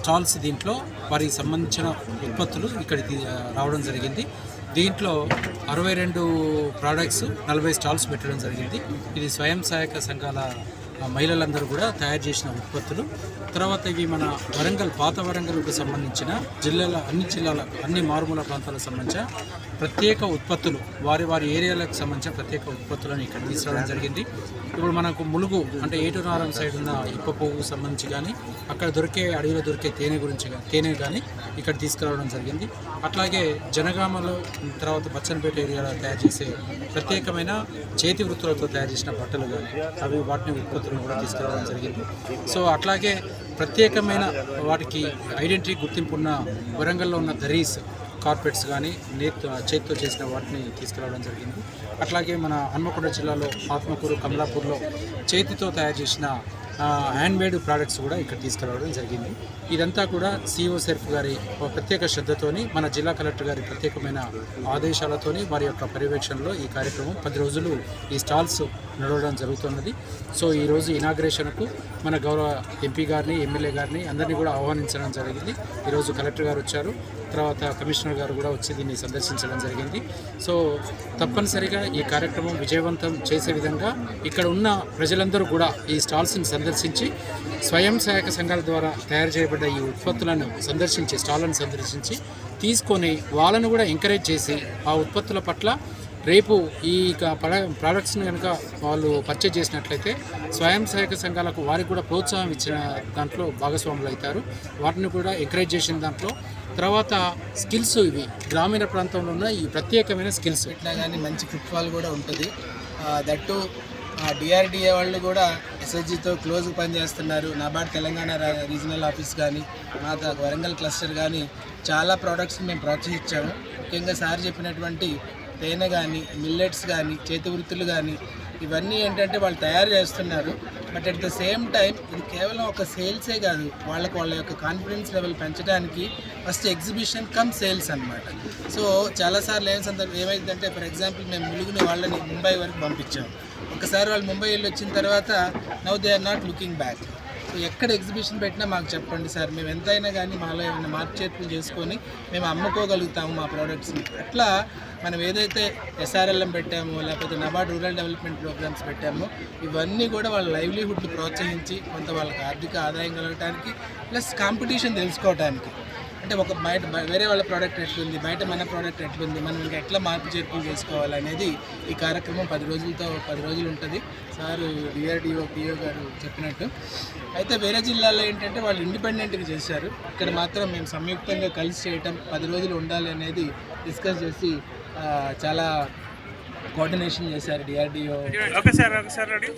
Stalls దీంట్లో వారికి సంబంధించిన ఉత్పత్తులు ఇక్కడికి రావడం జరిగింది. దీంట్లో అరవై రెండు ప్రోడక్ట్స్ నలభై స్టాల్స్ పెట్టడం జరిగింది. ఇది స్వయం సహాయక సంఘాల మహిళలందరూ కూడా తయారు చేసిన ఉత్పత్తులు. తర్వాత ఇవి మన వరంగల్ పాత వరంగల్కు సంబంధించిన జిల్లాల అన్ని జిల్లాల అన్ని మారుమూల ప్రాంతాలకు సంబంధించిన ప్రత్యేక ఉత్పత్తులు వారి వారి ఏరియాలకు సంబంధించిన ప్రత్యేక ఉత్పత్తులను ఇక్కడ తీసుకురావడం జరిగింది. ఇప్పుడు మనకు ములుగు అంటే ఏటునారం సైడ్ ఉన్న ఇప్ప పువ్వుకు సంబంధించి కానీ అక్కడ దొరికే అడవిలో దొరికే తేనె గురించి తేనె కానీ ఇక్కడ తీసుకురావడం జరిగింది. అట్లాగే జనగామలో తర్వాత బచ్చనపేట ఏరియాలో తయారు చేసే ప్రత్యేకమైన చేతి వృత్తులతో తయారు చేసిన బట్టలు కానీ అవి వాటిని ఉత్పత్తులు ఉత్పత్తులను కూడా తీసుకురావడం జరిగింది. సో అట్లాగే ప్రత్యేకమైన వాటికి ఐడెంటిటీ గుర్తింపు ఉన్న వరంగల్లో ఉన్న దరీస్ కార్పెట్స్ కానీ నేత్ చేతితో చేసిన వాటిని తీసుకురావడం జరిగింది. అట్లాగే మన హన్మకొండ జిల్లాలో ఆత్మకూరు కమలాపూర్లో చేతితో తయారు చేసిన హ్యాండ్ మేడ్ ప్రోడక్ట్స్ కూడా ఇక్కడ తీసుకురావడం జరిగింది. ఇదంతా కూడా సిఓ సెర్ఫ్ గారి ఒక ప్రత్యేక శ్రద్ధతోని మన జిల్లా కలెక్టర్ గారి ప్రత్యేకమైన ఆదేశాలతోని వారి యొక్క పర్యవేక్షణలో ఈ కార్యక్రమం పది రోజులు ఈ స్టాల్స్ నడవడం జరుగుతున్నది. సో ఈరోజు ఇనాగ్రేషన్కు మన గౌరవ ఎంపీ గారిని ఎమ్మెల్యే గారిని అందరినీ కూడా ఆహ్వానించడం జరిగింది. ఈరోజు కలెక్టర్ గారు వచ్చారు. తర్వాత కమిషనర్ గారు కూడా వచ్చి దీన్ని సందర్శించడం జరిగింది. సో తప్పనిసరిగా ఈ కార్యక్రమం విజయవంతం చేసే విధంగా ఇక్కడ ఉన్న ప్రజలందరూ కూడా ఈ స్టాల్స్ని సందర్శించి స్వయం సహాయక సంఘాల ద్వారా తయారు చేయబడ్డ ఈ ఉత్పత్తులను సందర్శించి స్టాళ్ళను సందర్శించి తీసుకొని వాళ్ళను కూడా ఎంకరేజ్ చేసి ఆ ఉత్పత్తుల పట్ల రేపు ఈ ప్రోడక్ట్స్ని కనుక వాళ్ళు పర్చేజ్ చేసినట్లయితే స్వయం సహాయక సంఘాలకు వారికి కూడా ప్రోత్సాహం ఇచ్చిన దాంట్లో భాగస్వాములు అవుతారు. వాటిని కూడా ఎంకరేజ్ చేసిన దాంట్లో తర్వాత స్కిల్స్ ఇవి. గ్రామీణ ప్రాంతంలో ఉన్న ఈ ప్రత్యేకమైన స్కిల్స్ ఇట్లా కానీ మంచి ఫుట్ఫాల్ కూడా ఉంటుంది. దట్టు డిఆర్డిఏ వాళ్ళు కూడా ఎస్హెచ్జితో క్లోజ్ పనిచేస్తున్నారు. నాబార్డ్ తెలంగాణ రీజనల్ ఆఫీస్ కానీ మా వరంగల్ క్లస్టర్ కానీ చాలా ప్రోడక్ట్స్ని మేము ప్రోత్సహించాము. ముఖ్యంగా సార్ చెప్పినటువంటి తేనె కానీ మిల్లెట్స్ కానీ చేతి వృత్తులు కానీ ఇవన్నీ ఏంటంటే వాళ్ళు తయారు చేస్తున్నారు. But at the same time ఇది కేవలం ఒక సేల్సే కాదు. వాళ్ళకి వాళ్ళ యొక్క కాన్ఫిడెన్స్ లెవెల్ పెంచడానికి ఫస్ట్ ఎగ్జిబిషన్ కమ్ సేల్స్ అనమాట సో చాలాసార్లు ఏం సందర్భం ఏమైందంటే ఫర్ ఎగ్జాంపుల్ మేము ములుగుని వాళ్ళని ముంబై వరకు పంపించాం. ఒకసారి వాళ్ళు ముంబై వెళ్ళి వచ్చిన తర్వాత now they are not looking back ఎక్కడ ఎగ్జిబిషన్ పెట్టినా మాకు చెప్పండి సార్. మేము ఎంతైనా కానీ మాలో ఏమైనా మార్చేట్లు చేసుకొని మేము అమ్ముకోగలుగుతాము మా ప్రోడక్ట్స్ని. అట్లా మనం ఏదైతే ఎస్ఆర్ఎల్ఎం పెట్టామో లేకపోతే నబార్డ్ రూరల్ డెవలప్మెంట్ ప్రోగ్రామ్స్ పెట్టామో ఇవన్నీ కూడా వాళ్ళ లైవ్లీహుడ్ని ప్రోత్సహించి కొంత వాళ్ళకి ఆర్థిక ఆదాయం కలగటానికి ప్లస్ కాంపిటీషన్ తెలుసుకోవటానికి అంటే ఒక బయట వేరే వాళ్ళ ప్రోడక్ట్ ఎట్లుంది? బయట మన ప్రోడక్ట్ ఎట్లుంది? మనం ఇంకా ఎట్లా మార్పు చేర్పులు చేసుకోవాలనేది ఈ కార్యక్రమం పది రోజులతో పది రోజులు ఉంటుంది. సారు డిఆర్డిఓ పిఓ గారు చెప్పినట్టు. అయితే వేరే జిల్లాలో ఏంటంటే వాళ్ళు ఇండిపెండెంట్గా చేశారు. ఇక్కడ మాత్రం మేము సంయుక్తంగా కలిసి చేయటం పది రోజులు ఉండాలి అనేది డిస్కస్ చేసి చాలా కోఆర్డినేషన్ చేశారు DRDO. Okay sir okay sir ready.